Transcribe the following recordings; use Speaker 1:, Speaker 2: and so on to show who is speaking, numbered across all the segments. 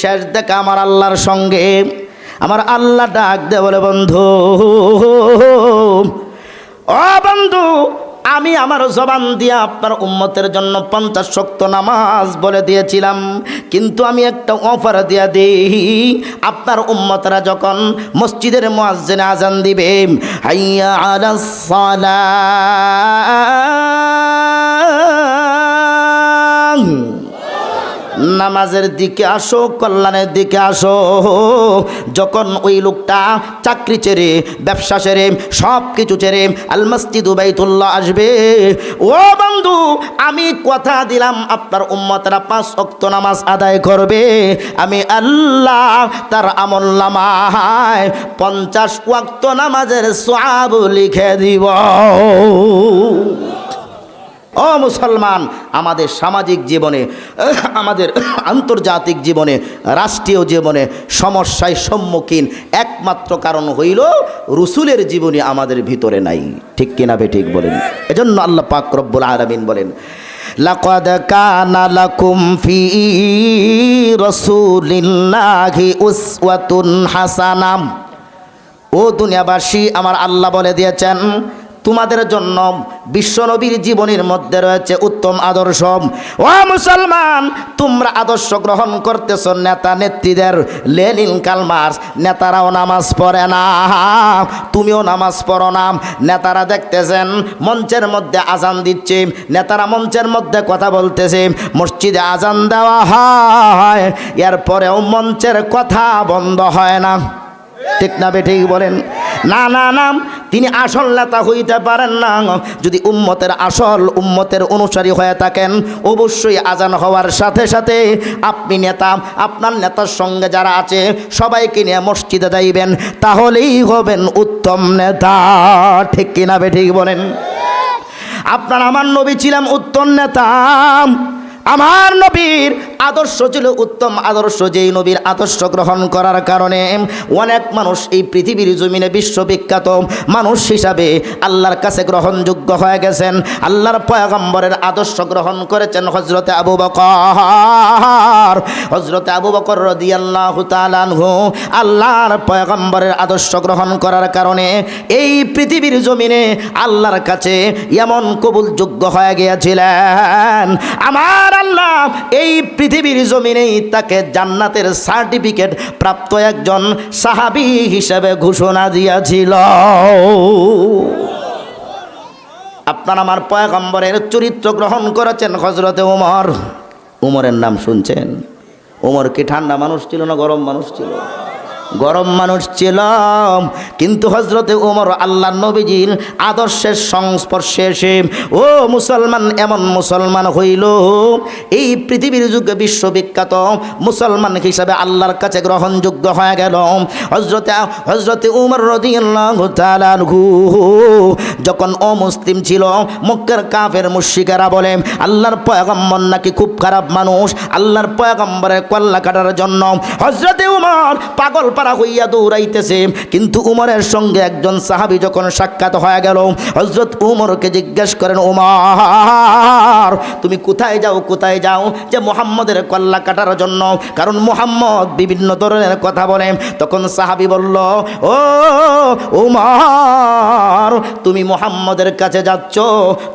Speaker 1: শেষ দেখা আমার আল্লাহর সঙ্গে। আমার আল্লাহ ডাক দে বলে, বন্ধু, ও বন্ধু, আমি আমার জবান দিয়ে আপনার উম্মতের জন্য পঞ্চাশ শক্ত নামাজ বলে দিয়েছিলাম। কিন্তু আমি একটা অফার দিয়ে দিই, আপনার উম্মতরা যখন মসজিদের মোয়াজ্জেনে আজান দিবে, হাইয়া নামাজের দিকে আসো, কল্যাণের দিকে আসো। যখন ওই লোকটা চাকরি ছেড়ে, ব্যবসা ছেড়ে সব কিছু ছেড়ে মসজিদ উবাইতুল্লাহ আসবে, ও বন্ধু, আমি কথা দিলাম, আপনার উম্মতরা পাঁচ অক্ত নামাজ আদায় করবে। আমি আল্লাহ তার আমল নামায় পঞ্চাশ ওয়াক্ত নামাজের সব লিখে দিব। ও মুসলমান, আমাদের সামাজিক জীবনে আমাদের আন্তর্জাতিক জীবনে, রাষ্ট্রীয় জীবনে সমস্যায় সম্মুখীন একমাত্র কারণ হইল রসুলের জীবনী আমাদের ভিতরে নাই। ঠিক কিনা বে ঠিক বলেন? এজন্য আল্লাহ পাক রব্বুল আলামিন বলেন, লাকাদ কানা লাকুম ফি রাসূলিল্লাহি উসওয়াতুন হাসানাম। ও দুনিয়াবাসী, আমার আল্লাহ বলে দিয়েছেন তোমাদের জন্য বিশ্বনবীর জীবনের মধ্যে রয়েছে উত্তম আদর্শ। ও মুসলমান, তোমরা আদর্শ গ্রহণ করতেছ নেতা নেত্রীদের লেনিন কালমার্স নেতারাও নামাজ পড়ে না, তুমিও নামাজ পড়ো না। নেতারা দেখতেছেন, মঞ্চের মধ্যে আজান দিচ্ছে। নেতারা মঞ্চের মধ্যে কথা বলতেছে, মসজিদে আজান দেওয়া হয়, এরপরেও মঞ্চের কথা বন্ধ হয় না। ঠিক না বেঠিক বলেন? না না না, তিনি আসল নেতা হইতে পারেন না যদি উম্মতের আসল উম্মতের অনুসারী হয়ে থাকেন, অবশ্যই আজান হওয়ার সাথে সাথে আপনি নেতা, আপনার নেতার সঙ্গে যারা আছে, সবাইকে নিয়ে মসজিদে যাইবেন, তাহলেই হবেন উত্তম নেতা। ঠিক কিনা বেঠিক বলেন? আপনার, আমার নবী ছিলাম উত্তম নেতা। আমার নবীর আদর্শ ছিল উত্তম আদর্শ, যেই নবীর আদর্শ গ্রহণ করার কারণে অনেক মানুষ এই পৃথিবীর জমিনে বিশ্ববিখ্যাত মানুষ হিসাবে আল্লাহর কাছে গ্রহণযোগ্য হয়ে গেছেন। আল্লাহর পয়গম্বরের আদর্শ গ্রহণ করেছেন হজরতে আবু বকর। হজরতে আবু বকর রদি আল্লাহ আল্লাহর পয়গম্বরের আদর্শ গ্রহণ করার কারণে এই পৃথিবীর জমিনে আল্লাহর কাছে এমন কবুলযোগ্য হয়ে গিয়েছিলেন। আমার আল্লাহ এই পৃথিবীর জমিনেই তাকে জান্নাতের সার্টিফিকেট প্রাপ্ত একজন সাহাবি হিসেবে ঘোষণা দিয়াছিল। আপনার আমার পয়গম্বরের চরিত্র গ্রহণ করেছেন হজরতে উমর। উমরের নাম শুনছেন? উমর কি ঠান্ডা মানুষ ছিল না গরম মানুষ ছিল? গরম মানুষ ছিলাম। কিন্তু হজরতে উমর আল্লাহ নবীজির আদর্শের সংস্পর্শে এসে, ও মুসলমান, এমন মুসলমান হইল। এই পৃথিবীর যুগে বিশ্ববিখ্যাত মুসলমান হিসাবে আল্লাহর কাছে গ্রহণযোগ্য হয়ে গেল। হজরতে হজরতে উমর তাআলাহু যখন অমুসলিম ছিল, মক্কার কাফের মুশরিকেরা বলে, আল্লাহর পয়গম্বর নাকি খুব খারাপ মানুষ। আল্লাহর পয়গম্বরের কল্লা কাটার জন্য। হজরতে উমর পাগল পাড়া হইয়া দৌড়াইতেছে। কিন্তু উমরের সঙ্গে একজন সাহাবি যখন সাক্ষাৎ হয়ে গেল হজরত উমরকে জিজ্ঞেস করেন, উমর, তুমি কোথায় যাও কোথায় যাও? যে মোহাম্মদের কল্লা কাটার জন্য। কারণ মোহাম্মদ বিভিন্ন ধরনের কথা বলে। তখন সাহাবি বলল, ও উমর, তুমি মোহাম্মদের কাছে যাচ্ছ,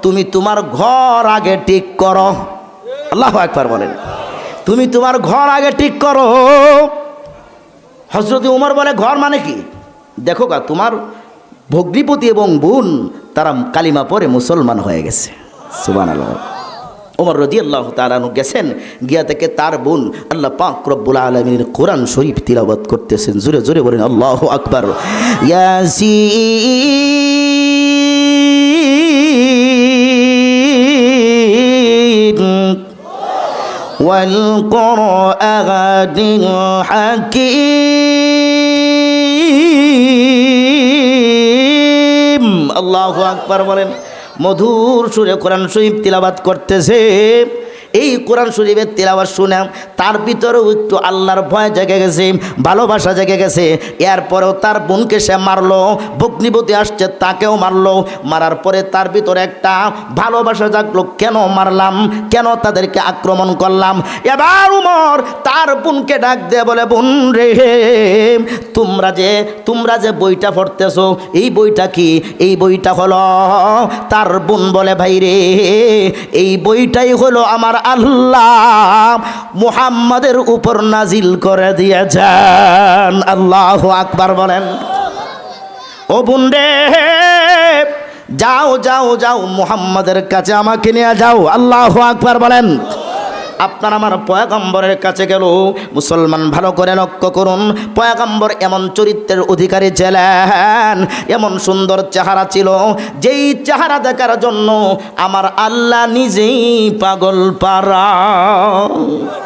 Speaker 1: তুমি তোমার ঘর আগে ঠিক করো। আল্লাহ একবার বলেন। তুমি তোমার ঘর আগে ঠিক করো। হজরত উমর বলে, ঘর মানে কি? দেখো গা, তোমার ভগ্নিপতি এবং বোন, তারা কালিমা পরে মুসলমান হয়ে গেছে। সুবান আল্লাহ ওমর রদি আল্লাহ তালানু গেছেন, গিয়া থেকে তার বোন আল্লাহ পাক রব্বুল আলমীর কোরআন শরীফ তিলাবত করতেছেন। জোরে জোরে বলেন, আল্লাহ আকবর। ইয়াসিন والقرآن الحكيم আল্লাহ আকবার বলেন মধুর সুরে কোরআন শরীফ তিলাবাত করতেছে এই কোরআন শরীফের তেলাওয়াত শুনে তার ভিতরেও একটু আল্লাহর ভয় জেগে গেছে, ভালোবাসা জেগে গেছে। এরপরেও তার বোনকে সে মারলো, ভগ্নিপতি আসছে, তাকেও মারলো। মারার পরে তার ভিতরে একটা ভালোবাসা জাগলো, কেন মারলাম, কেন তাদেরকে আক্রমণ করলাম? এবার উমর তার বোনকে ডাক দিয়ে বলে, বোন রে, তোমরা যে তোমরা যে বইটা পড়তেছো, এই বইটা কি? এই বইটা হলো তার বোন বলে, ভাই রে, এই বইটাই হলো আমার আল্লাহ মুহাম্মাদের উপর নাজিল করে দিয়েছেন। আল্লাহ আকবার বলেন। ও বুন্ডে, যাও যাও যাও, মুহাম্মাদের কাছে আমাকে নিয়ে যাও। আল্লাহ আকবার বলেন। আপনার আমার পয়াগম্বরের কাছে গেল। মুসলমান ভালো করে লক্ষ্য করুন। পয়াগম্বর এমন চরিত্রের অধিকারী ছিলেন, এমন সুন্দর চেহারা ছিল। যেই চেহারা দেখার জন্য আমার আল্লাহ নিজেই পাগল পারা।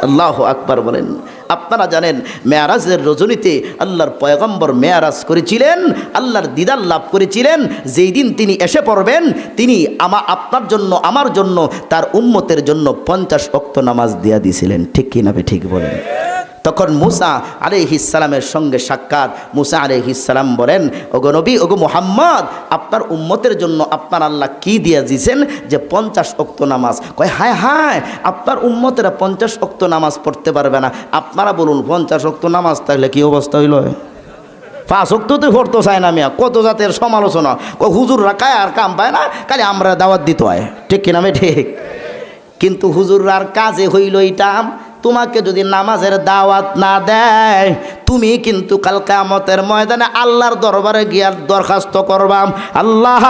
Speaker 1: আল্লাহ আকবর বলেন। আপনারা জানেন, মেয়ারাজের রজনীতে আল্লাহর পয়গম্বর মেয়ারাজ করেছিলেন, আল্লাহর দিদার লাভ করেছিলেন, যেই দিন তিনি এসে পড়বেন, তিনি আমা, আপনার জন্য, আমার জন্য, তার উম্মতের জন্য পঞ্চাশ অক্ত নামাজ দিয়া দিয়েছিলেন। ঠিক কিনাবে ঠিক বলেন? তখন মুসা আলাইহিসালামের সঙ্গে সাক্ষাৎ। মুসা আলাইহিসালাম বলেন, ওগো নবী, ওগো মোহাম্মদ, আপনার উম্মতের জন্য আপনার আল্লাহ কি দিয়ে দিয়েছেন যে পঞ্চাশ অক্ত নামাজ? কয়, হায় হায়, আপনার উম্মতেরা পঞ্চাশ অক্ত নামাজ পড়তে পারবে না। আপনারা বলুন, পঞ্চাশ অক্ত নামাজ তাহলে কি অবস্থা হইল? পাঁচ অক্ততে পড়তে চায় না মিয়া, কত জাতের সমালোচনা। কয়, হুজুর রাখায় আর কাম পায় না, খালি আমরা দাওয়াত দিতে হয়। ঠিক কিনা ঠিক। কিন্তু হুজুরার কাজে হইল এটা তোমাকে যদি নামাজের দাওয়াত না দেয়, তুমি কিন্তু কাল কামতের ময়দানে আল্লাহর দরবারে গিয়ার দরখাস্ত করবাম আল্লাহ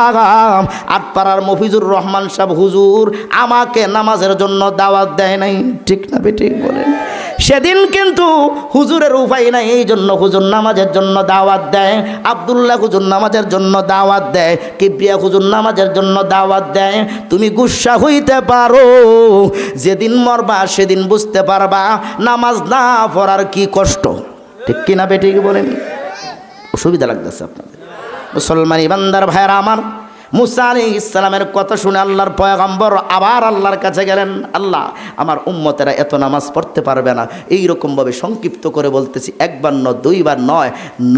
Speaker 1: আটপাড়ার মফিজুর রহমান সাহেব হুজুর আমাকে নামাজের জন্য দাওয়াত দেয় নাই। ঠিক না ঠিক বলেন। সেদিন কিন্তু হুজুরের উপায় নাই, এই জন্য হুজুর নামাজের জন্য দাওয়াত দেয়, আবদুল্লাহ হুজুর নামাজের জন্য দাওয়াত দেয়, কিবরিয়া হুজুর নামাজের জন্য দাওয়াত দেয়, তুমি গুসা হইতে পারো, যেদিন মরবা সেদিন বুঝতে পারবা, নামাজ না পড়ার কি কষ্ট। ঠিক কিনা বেঠিক বলেন? অসুবিধা লাগতেছে আপনাদের। মুসলমান ইমানদার ভাইয়েরা আমার মুসা আলী ইসলামের কথা শুনে আল্লাহর পয়গম্বর আবার আল্লাহর কাছে গেলেন, আল্লাহ, আমার উম্মতেরা এত নামাজ পড়তে পারবে না। এই রকমভাবে সংক্ষিপ্ত করে বলতেছি, একবার নয়, দুইবার নয়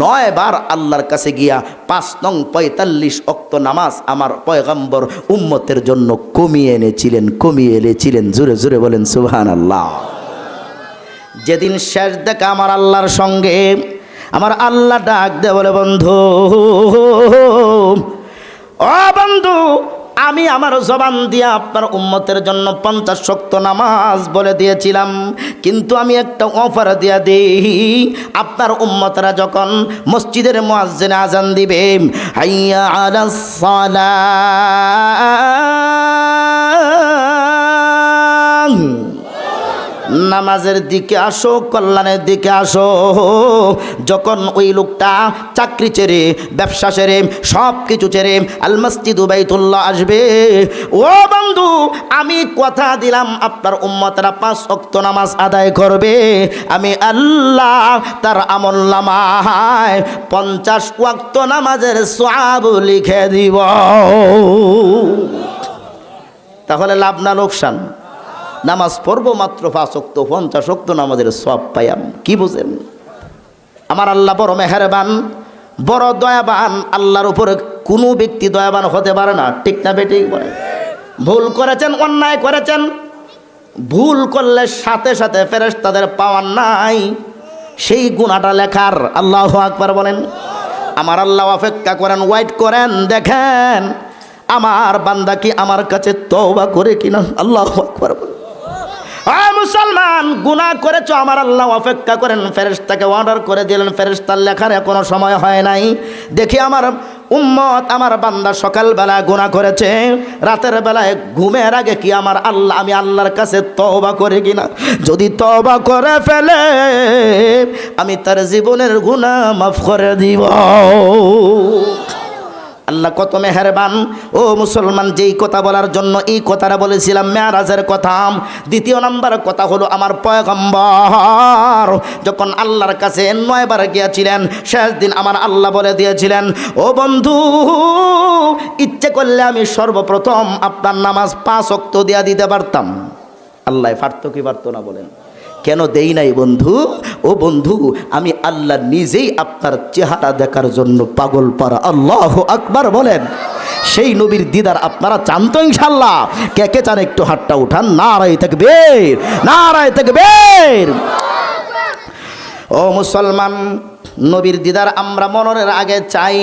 Speaker 1: নয় বার আল্লাহর কাছে গিয়া পাঁচ নং পঁয়তাল্লিশ অক্ত নামাজ আমার পয়গম্বর উম্মতের জন্য কমিয়ে এনেছিলেন কমিয়ে এনেছিলেন, জোরে জোরে বলেন সুবহান আল্লাহ যেদিন শেষ দেখা আমার আল্লাহর সঙ্গে, আমার আল্লাহ ডাক দে বলে, বন্ধু ও বন্ধু, আমি আমার জবান দিয়ে আপনার উম্মতের জন্য পঞ্চাশ শক্ত নামাজ বলে দিয়েছিলাম। কিন্তু আমি একটা অফার দিয়ে দিই, আপনার উম্মতরা যখন মসজিদের মোয়াজ্জেনে আজান দিবে, হাইয়া আলা সালাম নামাজের দিকে আসো, কল্যাণের দিকে আসো। যখন ওই লোকটা চাকরি ছেড়ে, ব্যবসা ছেড়ে সব কিছু ছেড়ে আল মসজিদ আসবে, ও বন্ধু, আমি কথা দিলাম, আপনার উম্মতরা পাঁচ অক্ত নামাজ আদায় করবে। আমি আল্লাহ তার আমল নামায় পঞ্চাশ ওয়াক্ত নামাজের সব লিখে দিব। তাহলে লাভ না লোকসান। নামাজ পড়ব মাত্র পাঁচক্ত পঞ্চাশক্ত নামাজের সব পাইয়াম। কি বুঝেন? আমার আল্লাহ বড় মেহরবান, বড় দয়াবান, আল্লাহর উপরে কোনো ব্যক্তি দয়াবান হতে পারে না। ঠিক না বলে ভুল করেছেন, অন্যায় করেছেন, ভুল করলে সাথে সাথে ফেরেস তাদের পাওয়ার নাই। সেই গুণাটা লেখার আল্লাহ আকবার বলেন। আমার আল্লাহ অপেক্ষা করেন, ওয়াইট করেন, দেখেন, আমার বান্দা কি আমার কাছে তওবা করে কিনা? আল্লাহ আকবার বলেন। মুসলমান, গুনাহ করেছ, আমার আল্লাহ অপেক্ষা করেন, ফেরেশতাকে অর্ডার করে দিলেন, ফেরেশতার লেখার এখনও সময় হয় নাই। দেখি আমার উম্মত, আমার বান্দা সকালবেলা গুনাহ করেছে, রাতের বেলায় ঘুমের আগে কি আমার আল্লাহ, আমি আল্লাহর কাছে তওবা করে কিনা? যদি তওবা করে ফেলে, আমি তার জীবনের গুনাহ মাফ করে দিব। আল্লাহ কত মেহরবান। ও মুসলমান, যেই কথা বলার জন্য এই কথাটা বলেছিলাম, মেয়ারাজের কথা। দ্বিতীয় নাম্বার কথা হলো আমার পয়গম্বর। যখন আল্লাহর কাছে নয়বার গিয়েছিলেন, শেষ দিন আমার আল্লাহ বলে দিয়েছিলেন, ও বন্ধু, ইচ্ছে করলে আমি সর্বপ্রথম আপনার নামাজ পাঁচ অক্ত দিয়া দিতে পারতাম। আল্লাহ পারতো কি পারতো না বলেন। কেন দেই নাই বন্ধু? ও বন্ধু, আমি আল্লাহ নিজেই আপনার চেহারা দেখার জন্য পাগল পারা। আল্লাহ আকবার বলেন। সেই নবীর দিদার আপনারা চান তো ইনশাল্লাহ কে কে চান একটু হাতটা উঠান? নারায় থাকবে নারায় থাকবে ও মুসলমান, নবীর দিদার আমরা মনের আগে চাই।